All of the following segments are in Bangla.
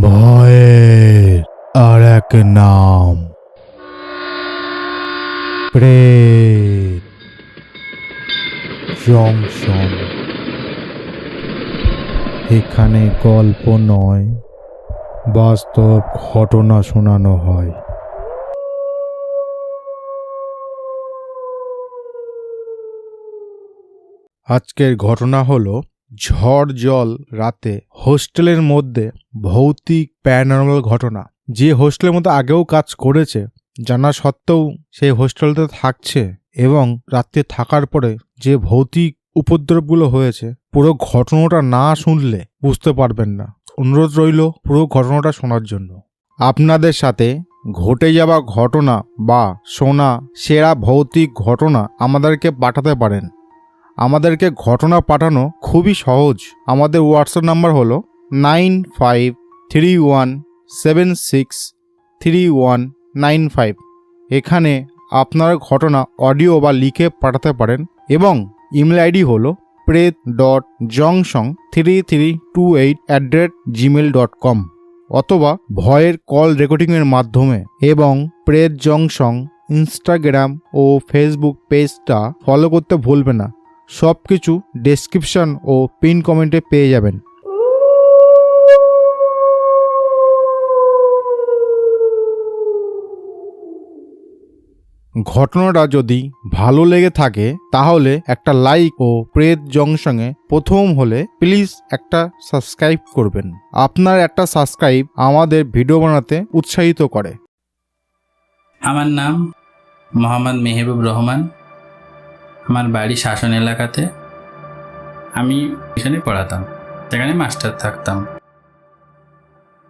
ভয়ের আর এক নাম। প্রেত। জংশন। এখানে গল্প নয়, বাস্তব ঘটনা শোনানো হয়। আজকের ঘটনা হলো ঝড় জল রাতে হোস্টেলের মধ্যে ভৌতিক প্যারানর্মাল ঘটনা। যে হোস্টেলের মধ্যে আগেও কাজ করেছে, জানা সত্ত্বেও সেই হোস্টেলতে থাকছে এবং রাত্রে থাকার পরে যে ভৌতিক উপদ্রবগুলো হয়েছে, পুরো ঘটনাটা না শুনলে বুঝতে পারবেন না। অনুরোধ রইল পুরো ঘটনাটা শোনার জন্য। আপনাদের সাথে ঘটে যাওয়া ঘটনা বা শোনা সেরা ভৌতিক ঘটনা আমাদেরকে পাঠাতে পারেন। আমাদেরকে ঘটনা পাঠানো খুবই সহজ। আমাদের হোয়াটসঅ্যাপ নাম্বার হলো nine five three one seven six three one nine five এখানে আপনার ঘটনা অডিও বা লিখে পাঠাতে পারেন এবং ইমেল আইডি হলো Pret dot Jongshong three three two eight at the rate Gmail dot com অথবা ভয়ের কল রেকর্ডিংয়ের মাধ্যমে এবং প্রেত জংসং ইনস্টাগ্রাম ও ফেসবুক পেজটা ফলো করতে ভুলবে না। সব কিছু ডেসক্রিপশন ও পিন কমেন্টে পেয়ে যাবেন। ঘটনাটা যদি ভালো লেগে থাকে, তাহলে একটা লাইক ও প্রেত জংশনে প্রথম হলে প্লিজ একটা সাবস্ক্রাইব করবেন। আপনার একটা সাবস্ক্রাইব আমাদের ভিডিও বানাতে উৎসাহিত করে। আমার নাম মোহাম্মদ মেহবুব রহমান। আমার বাড়ি শাসন এলাকাতে আমি এখানে পড়াতাম। সেখানে মাস্টার থাকতাম।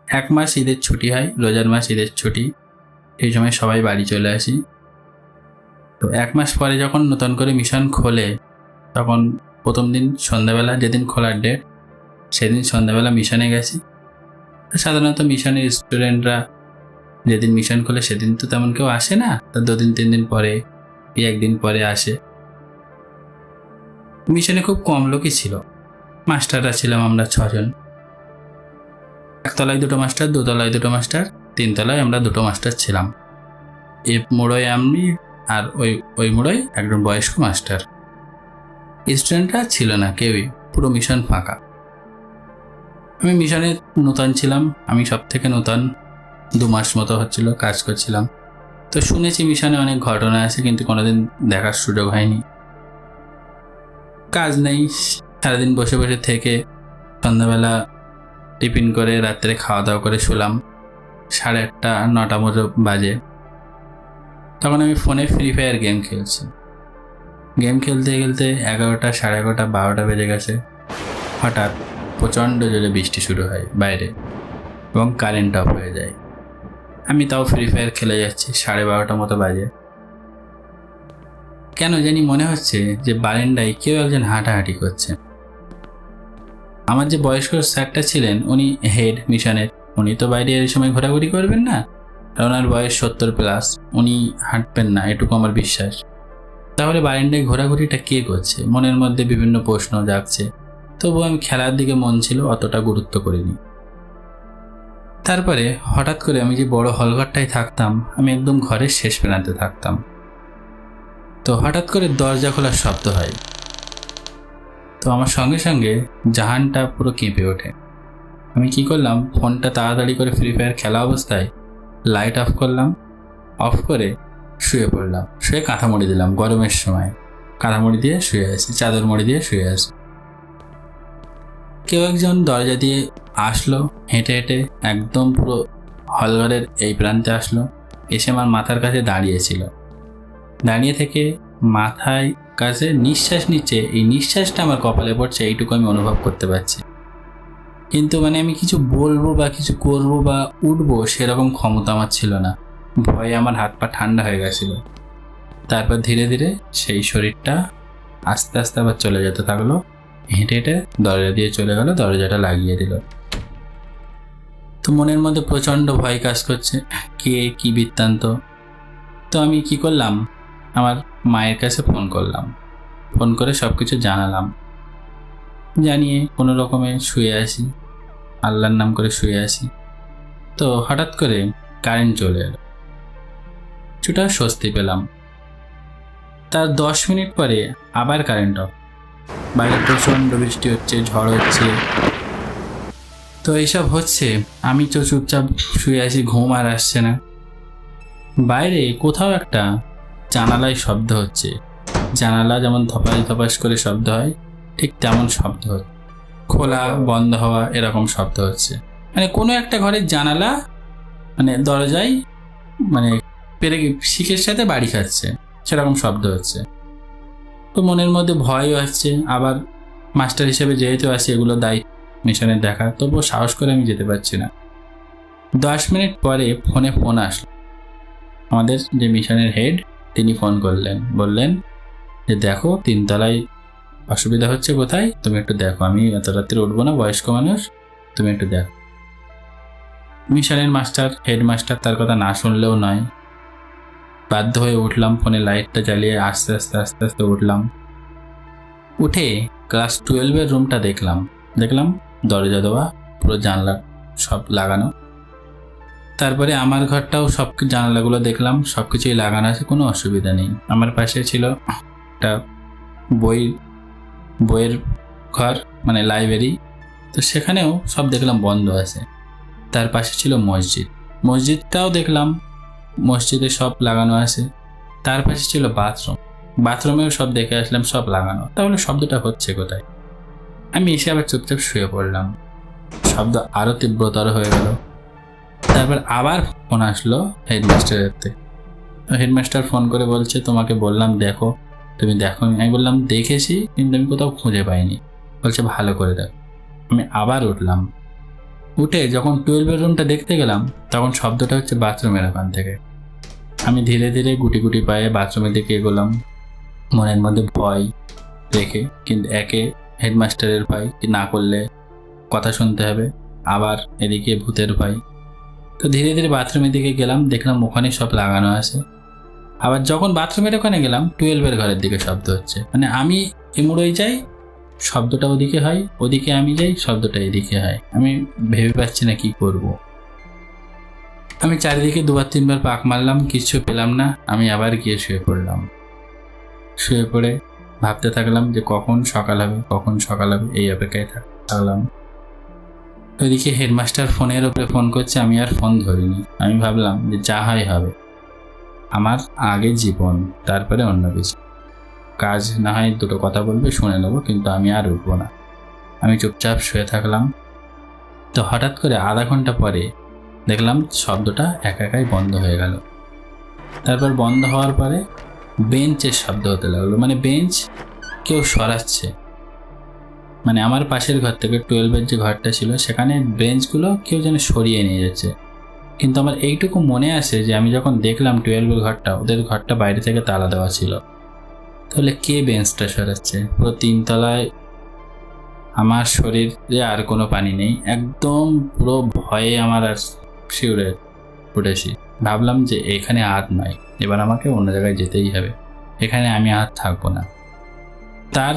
এক মাস ঈদের ছুটি হয়, রোজার মাস ঈদের ছুটি। এই সময় সবাই বাড়ি চলে আসি। তো এক মাস পরে যখন নতুন করে মিশন খোলে, তখন প্রথম দিন সন্ধ্যাবেলা, যেদিন খোলার ডেট সেদিন সন্ধ্যাবেলা মিশনে গেছি। সাধারণত মিশনের স্টুডেন্টরা যেদিন মিশন খোলে, সেদিন তো তেমন কেউ আসে না। তা দুদিন তিন দিন পরে কি একদিন পরে আসে। মিশনে খুব কম লোকই ছিল। মাস্টাররা ছিলাম আমরা ছজন। একতলায় দুটো মাস্টার, দুতলায় দুটো মাস্টার, তিনতলায় আমরা দুটো মাস্টার ছিলাম। এ মোড়োয় আমি আর ওই ওই মোড়োয় একজন বয়স্ক মাস্টার। স্টুডেন্টরা ছিল না কেউই, পুরো মিশন ফাঁকা। আমি মিশনে নূতন ছিলাম, আমি সব থেকে নূতন, দু মাস মতো হচ্ছিল কাজ করছিলাম। তো শুনেছি মিশনে অনেক ঘটনা আছে, কিন্তু কোনোদিন দেখার সুযোগ হয়নি। কাজ নেই। সারাদিন বসে বসে থেকে সন্ধ্যাবেলা টিফিন করে রাত্রে খাওয়া দাওয়া করে শুলাম। সাড়ে আটটা, নটা মতো বাজে। তখন আমি ফোনে ফ্রি ফায়ার গেম খেলছি। গেম খেলতে খেলতে এগারোটা, সাড়ে এগারোটা, বারোটা বেজে গেছে। হঠাৎ প্রচণ্ড জোরে বৃষ্টি শুরু হয় বাইরে এবং কারেন্ট অফ হয়ে যায়। আমি তাও ফ্রি ফায়ার খেলে যাচ্ছি, সাড়ে বারোটা মতো বাজে। কেন জানি মনে হচ্ছে যে বারেন্ডায় কেউ একজন হাঁটাহাঁটি করছে। আমার যে বয়স্ক স্যারটা ছিলেন, উনি হেড মিশনের। উনি তো বাইরে এই সময় ঘোরাঘুরি করবেন না। ওনার বয়স সত্তর প্লাস। উনি হাঁটবেন না, এটুকু আমার বিশ্বাস। তাহলে বারেন্ডায় ঘোরাঘুরিটা কে করছে? মনের মধ্যে বিভিন্ন প্রশ্ন জাগছে। তবু আমি খেলার দিকে মন ছিল অতটা গুরুত্ব করিনি। তারপরে হঠাৎ করে আমি যে বড় হলঘরটায় থাকতাম, আমি একদম ঘরের শেষ প্রান্তে থাকতাম। তো হঠাৎ করে দরজা খোলার শব্দ হয়। তো আমার সঙ্গে সঙ্গে জাহানটা পুরো কেঁপে ওঠে। আমি কি করলাম, ফোনটা তাড়াতাড়ি করে ফ্রি ফায়ার খেলা অবস্থায় লাইট অফ করলাম অফ করে শুয়ে পড়লাম। শুয়ে কাঁথা মুড়ি দিলাম, গরমের সময়। কাঁথা মুড়ি দিয়ে শুয়ে আসি চাদর মুড়ি দিয়ে শুয়ে আসি কেউ একজন দরজা দিয়ে আসলো, হেঁটে হেঁটে একদম পুরো হলঘরের এই প্রান্তে আসলো। এসে আমার মাথার কাছে দাঁড়িয়েছিল দাঁড়িয়ে থেকে মাথায় কাছে নিঃশ্বাস নিচ্ছে। এই নিঃশ্বাসটা আমার কপালে পড়ছে, এইটুকু আমি অনুভব করতে পারছি। কিন্তু মানে আমি কিছু বলব বা কিছু করব বা উঠবো সেরকম ক্ষমতা আমার ছিল না। ভয়ে আমার হাত পা ঠান্ডা হয়ে গেছিল। তারপর ধীরে ধীরে সেই শরীরটা আস্তে আস্তে আবার চলে যেতে থাকল। হেঁটে হেঁটে দরজা দিয়ে চলে গেল, দরজাটা লাগিয়ে দিল। তো মনের মধ্যে প্রচণ্ড ভয় কাজ করছে, কে কি বৃত্তান্ত? তো আমি কি করলাম? আমার মায়ের কাছে ফোন করলাম। ফোন করে সব কিছু জানালাম। জানিয়ে কোনো রকমে শুয়ে আসি। আল্লাহর নাম করে শুয়ে আসি। তো হঠাৎ করে কারেন্ট চলে এলো। কিছুটা স্বস্তি পেলাম। তার দশ মিনিট পরে আবার কারেন্ট অফ। বাইরে প্রচণ্ড বৃষ্টি হচ্ছে, ঝড় হচ্ছে। তো এইসব হচ্ছে, আমি তো চুপচাপ শুয়ে আছি, ঘুম আর আসছে না। বাইরে কোথাও একটা জানালায় শব্দ হচ্ছে। জানালা যেমন ধপাস ধপাস করে শব্দ হয়, ঠিক তেমন শব্দ হচ্ছে খোলা, বন্ধ হওয়া এরকম শব্দ হচ্ছে। মানে কোনো একটা ঘরের জানালা মানে দরজায় মানে পেরে শিখের সাথে বাড়ি খাচ্ছে, সেরকম শব্দ হচ্ছে। তো মনের মধ্যে ভয়ও আসছে, আবার মাস্টার হিসেবে যেহেতু আছি এগুলো দায়িত্ব মিশনের দেখা, তবুও সাহস করে আমি যেতে পারছি না। দশ মিনিট পরে ফোনে ফোন আসলো। আমাদের যে মিশনের হেড তিনি ফোন করলেন। বললেন যে দেখো, তিনতলায় অসুবিধা হচ্ছে কোথায়? তুমি একটু দেখো। আমি এত রাত্রে উঠবো না, বয়স্ক মানুষ। তুমি একটু দেখো। মিশনের মাস্টার, হেডমাস্টার তার কথা না শুনলেও নয়। বাধ্য হয়ে উঠলাম, ফোনে লাইটটা জ্বালিয়ে আস্তে আস্তে আস্তে আস্তে উঠলাম। উঠে ক্লাস টুয়েলভের রুমটা দেখলাম। দেখলাম দরজা দেওয়া পুরো জানলা সব লাগানো। তারপরে আমার ঘরটাও সব জানালাগুলো দেখলাম সব কিছুই লাগানো আছে, কোনো অসুবিধা নেই। আমার পাশে ছিল একটা বই, বইয়ের ঘর মানে লাইব্রেরি তো সেখানেও সব দেখলাম বন্ধ আছে। তার পাশে ছিল মসজিদ। মসজিদটাও দেখলাম, মসজিদে সব লাগানো আছে। তার পাশে ছিল বাথরুম বাথরুমেও সব দেখে আসলাম, সব লাগানো। তাহলে শব্দটা হচ্ছে কোথায়? আমি এসে আবার চুপচাপ শুয়ে পড়লাম। শব্দ আরও তীব্রতর হয়ে গেল। তারপর আবার ফোন আসলো হেডমাস্টারের থেকে হেডমাস্টার ফোন করে বলছে, তোমাকে বললাম দেখো, তুমি দেখো আমি বললাম, দেখেছি, কিন্তু আমি কোথাও খুঁজে পাইনি। বলছে, ভালো করে দেখো। আমি আবার উঠলাম। উঠে যখন টুয়েলভের রুমটা দেখতে গেলাম, তখন শব্দটা হচ্ছে বাথরুমের ওখান থেকে। আমি ধীরে ধীরে গুটি গুটি পায়ে বাথরুমের দিকে এগোলাম। মনের মধ্যে ভয় রেখে, কিন্তু একে হেডমাস্টারের ভয় কি না করলে কথা শুনতে হবে। আবার এদিকে ভূতের ভয়। তো ধীরে ধীরে বাথরুমের দিকে গেলাম, দেখলাম ওখানে সব লাগানো আছে। আবার যখন বাথরুমের ওখানে গেলাম টুয়েলভের ঘরের দিকে শব্দ হচ্ছে। মানে আমি এমুড়োই যাই, শব্দটা ওদিকে হয়, ওদিকে আমি যাই, শব্দটা এদিকে হয়। আমি ভেবে পাচ্ছি না কি করব। আমি চারিদিকে দুবার তিনবার পাক মারলাম কিছু পেলাম না, আমি আবার গিয়ে শুয়ে পড়লাম। শুয়ে পড়ে ভাবতে থাকলাম যে কখন সকাল হবে, কখন সকাল হবে, এই অপেক্ষায় থাক- থাকলাম। ওইদিকে হেডমাস্টার ফোনের ওপরে ফোন করছে, আমি আর ফোন ধরিনি। আমি ভাবলাম যে যা হয় হবে। আমার আগে জীবন, তারপরে অন্য কিছু। কাজ না হয় দুটো কথা বলবে, শুনে নেব, কিন্তু আমি আর উঠবো না। আমি চুপচাপ শুয়ে থাকলাম। তো হঠাৎ করে আধা ঘণ্টা পরে দেখলাম শব্দটা একা একাই বন্ধ হয়ে গেল। তারপর বন্ধ হওয়ার পরে বেঞ্চের শব্দ হতে লাগল। মানে বেঞ্চ কেউ সরাচ্ছে। মানে আমার পাশের ঘর থেকে টুয়েলভের যে ঘরটা ছিল, সেখানে বেঞ্চগুলো কেউ যেন সরিয়ে নিয়ে যাচ্ছে। কিন্তু আমার এইটুকু মনে আছে যে আমি যখন দেখলাম টুয়েলভের ঘরটা, ওদের ঘরটা বাইরে থেকে তালা দেওয়া ছিল। তাহলে কে বেঞ্চটা সরাচ্ছে? পুরো তিনতলায় আমার শরীরে আর কোনো পানি নেই। একদম পুরো ভয়ে আমার আর শিউরে উঠেছি। ভাবলাম যে এখানে আর নয়, এবার আমাকে অন্য জায়গায় যেতেই হবে। এখানে আমি আর থাকব না। তার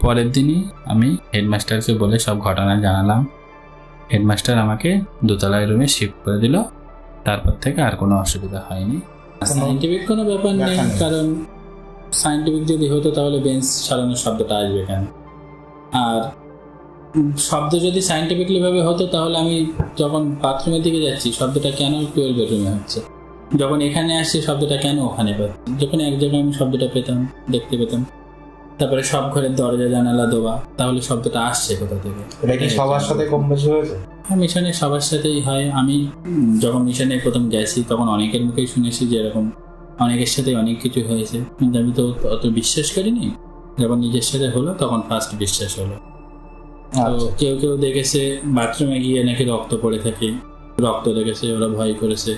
পরের দিনই আমি হেডমাস্টারকে বলে সব ঘটনা জানালাম। হেডমাস্টার আমাকে দোতলায় রুমে শিফট করে দিল। তারপর থেকে আর কোনো অসুবিধা হয়নি। সাইন্টিফিক কোনো ব্যাপার নেই। কারণ সাইন্টিফিক যদি হতো তাহলে বেঞ্চ সারানোর শব্দটা আসবে কেন? আর শব্দ যদি সাইন্টিফিকলি ভাবে হতো তাহলে আমি যখন বাথরুমের দিকে যাচ্ছি শব্দটা কেন টুয়েলভ বেডরুমে হচ্ছে? যখন এখানে আসছে শব্দটা কেন ওখানে পাচ্ছি? যখন এক জায়গায় আমি শব্দটা পেতাম দেখতে পেতাম। তারপরে সব ঘরের দরজা জানালা দেওয়া তাহলে শব্দটা আসছে কোথা থেকে? এটা কি সবার সাথে কম বেশি হয়েছে? হ্যাঁ মিশনে সবার সাথেই হয়। আমি যখন মিশনে প্রথম গেছি তখন অনেকের মুখেই শুনেছি যে এরকম অনেকের সাথে অনেক কিছু হয়েছে। কিন্তু আমি তো অত বিশ্বাস করিনি। যখন নিজের সাথে হলো তখন ফার্স্ট বিশ্বাস হলো। তো আচ্ছা। কেউ কেউ দেখেছে বাথরুমে গিয়ে নাকি রক্ত পড়ে থাকে। রক্ত দেখেছে ওরা ভয় করেছে।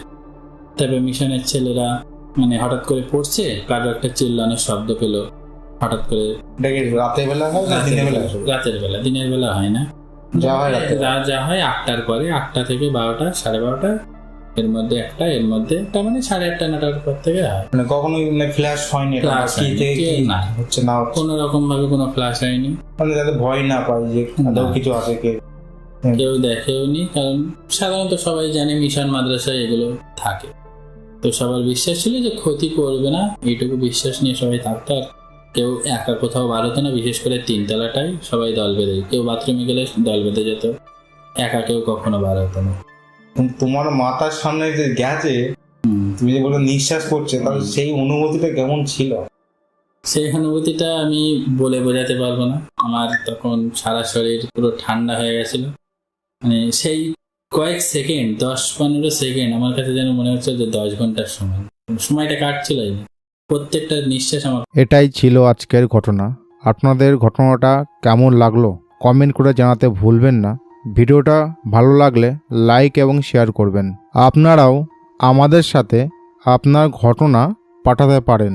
তারপরে মিশনের ছেলেরা মানে হঠাৎ করে পড়ছে কারও একটা চিল্লানোর শব্দ পেল। হঠাৎ করে রাতের বেলা হয় না দিনের বেলা? হয়? রাতের বেলা দিনের বেলা হয় না। যা হয় যা হয় আটটার পরে আটটা থেকে বারোটা সাড়ে বারোটা এর মধ্যে একটা এর মধ্যে একটা মানে সাড়ে আটটা নটার পর থেকে হয়। মানে কখনোই মানে ফ্ল্যাশ হয়নি কি থেকে না। হচ্ছে না কোনো রকম ভাবে কোনো ফ্ল্যাশ হয়নি। মানে যাতে ভয় না পাই যে আদৌ। কিছু আছে কে। কেউ দেখেও নি কারণ সাধারণত সবাই জানে মিশন মাদ্রাসায় এগুলো থাকে। তো সবার বিশ্বাস ছিল যে ক্ষতি করবে না এইটুকু বিশ্বাস নিয়ে সবাই থাকতো আর কেউ একা কোথাও বার হতো না বিশেষ করে তিনতলাটাই সবাই দল বেঁধে কেউ বাথরুমে গেলে দল বেঁধে যেত। একা কেউ কখনো বার হতো না। তোমার মাথার সামনে যে গেছে তুমি যে বলে নিঃশ্বাস পড়ছে তাহলে সেই অনুভূতিটা কেমন ছিল? সেই অনুভূতিটা আমি বলে বোঝাতে পারব না। আমার তখন সারা শরীর পুরো ঠান্ডা হয়ে গেছিল। মানে সেই কয়েক সেকেন্ড দশ পনেরো সেকেন্ড আমার কাছে যেন মনে হচ্ছে যে দশ ঘণ্টার সময়। সময়টা কাটছিল না। প্রত্যেকটা নিঃশ্বাস আমার এটাই ছিল আজকের ঘটনা। আপনাদের ঘটনাটা কেমন লাগল কমেন্ট করে জানাতে ভুলবেন না। ভিডিওটা ভালো লাগলে লাইক এবং শেয়ার করবেন। আপনারাও আমাদের সাথে আপনার ঘটনা পাঠাতে পারেন।